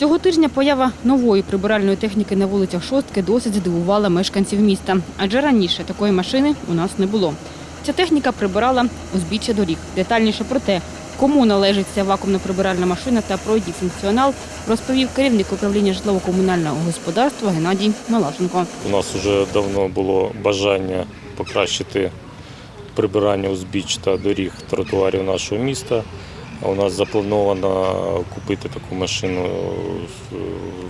Цього тижня поява нової прибиральної техніки на вулицях Шостки досить здивувала мешканців міста, адже раніше такої машини у нас не було. Ця техніка прибирала узбіччя доріг. Детальніше про те, кому належить ця вакуумно-прибиральна машина та про її функціонал, розповів керівник управління житлово-комунального господарства Геннадій Малашенко. У нас вже давно було бажання покращити прибирання узбіч та доріг тротуарів нашого міста. У нас заплановано купити таку машину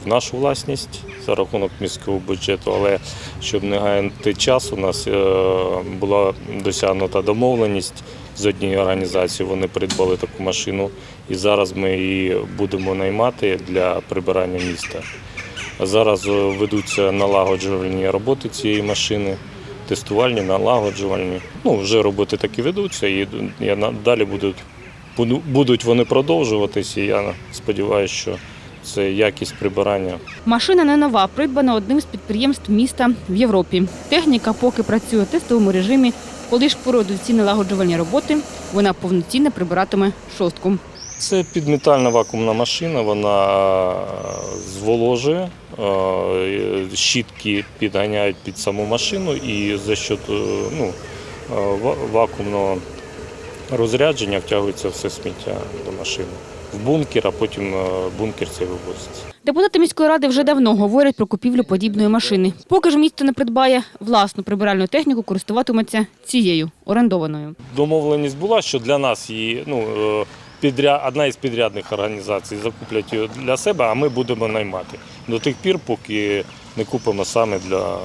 в нашу власність за рахунок міського бюджету, але щоб не гаяти час, у нас е, була досягнута домовленість з однією організацією. Вони придбали таку машину, і зараз ми її будемо наймати для прибирання міста. Зараз е, ведуться налагоджувальні роботи цієї машини, тестувальні, налагоджувальні. Ну, вже роботи такі ведуться, і я далі будуть, буду- будуть вони продовжуватися. І я сподіваюся, що це якість прибирання Машина не нова, придбана одним з підприємств міста в Європі. Техніка поки працює в тестовому режимі. Коли ж пройдуть ці налагоджувальні роботи, вона повноцінно прибиратиме шостку. Це підмітальна вакуумна машина, вона зволожує, е, щітки підганяють під саму машину і за счет е, ну, е, вакуумного розрядження втягується все сміття до машини. В бункер, а потім е, бункер це вивозиться. Депутати міської ради вже давно говорять про купівлю подібної машини. Поки ж місто не придбає власну прибиральну техніку, користуватиметься цією орендованою. Домовленість була, що для нас її ну, е, підря... одна із підрядних організацій закуплять її для себе, а ми будемо наймати. До тих пір, поки не купимо саме для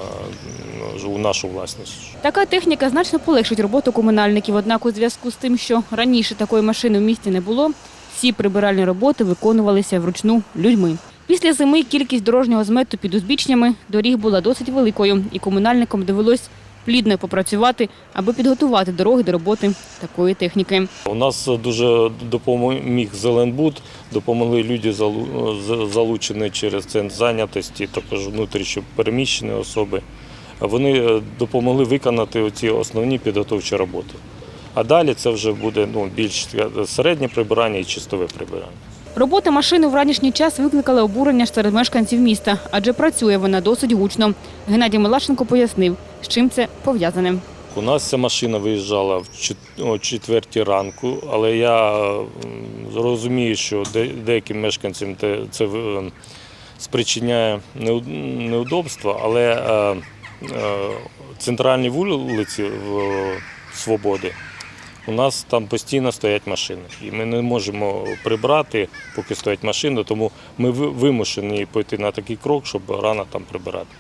ну, у нашу власність. Така техніка значно полегшить роботу комунальників. Однак у зв'язку з тим, що раніше такої машини в місті не було, всі прибиральні роботи виконувалися вручну людьми. Після зими кількість дорожнього змету під узбічнями доріг була досить великою, і комунальникам довелось плідно попрацювати, аби підготувати дороги до роботи такої техніки. У нас дуже допоміг Зеленбуд, допомогли люди залучені через центр зайнятості, також внутрішньо переміщені особи. Вони е, допомогли виконати ці основні підготовчі роботи. А далі це вже буде ну, більш середнє прибирання і чистове прибирання. Робота машини в ранішній час викликала обурення серед мешканців міста, адже працює вона досить гучно. Геннадій Малашенко пояснив, з чим це пов'язане. У нас ця машина виїжджала в четвертій ранку, але я розумію, що деяким мешканцям це е, спричиняє неудобства, але е, е, центральні вулиці Свободи у нас там постійно стоять машини. І ми не можемо прибрати, поки стоять машини, тому ми вимушені пойти на такий крок, щоб рано там прибирати.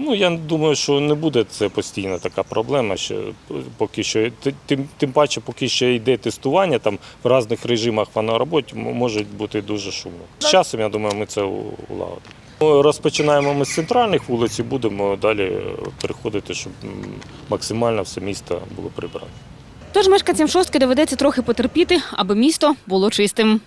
Ну, я думаю, що не буде це постійно така проблема, що поки що. Тим, тим паче, поки ще йде тестування, там в різних режимах вона роботі може бути дуже шумно. З часом, я думаю, ми це улагодимо. Розпочинаємо ми з центральних вулиць і будемо далі е, переходити, щоб максимально все місто було прибрано. Тож мешканцям шостки доведеться трохи потерпіти, аби місто було чистим.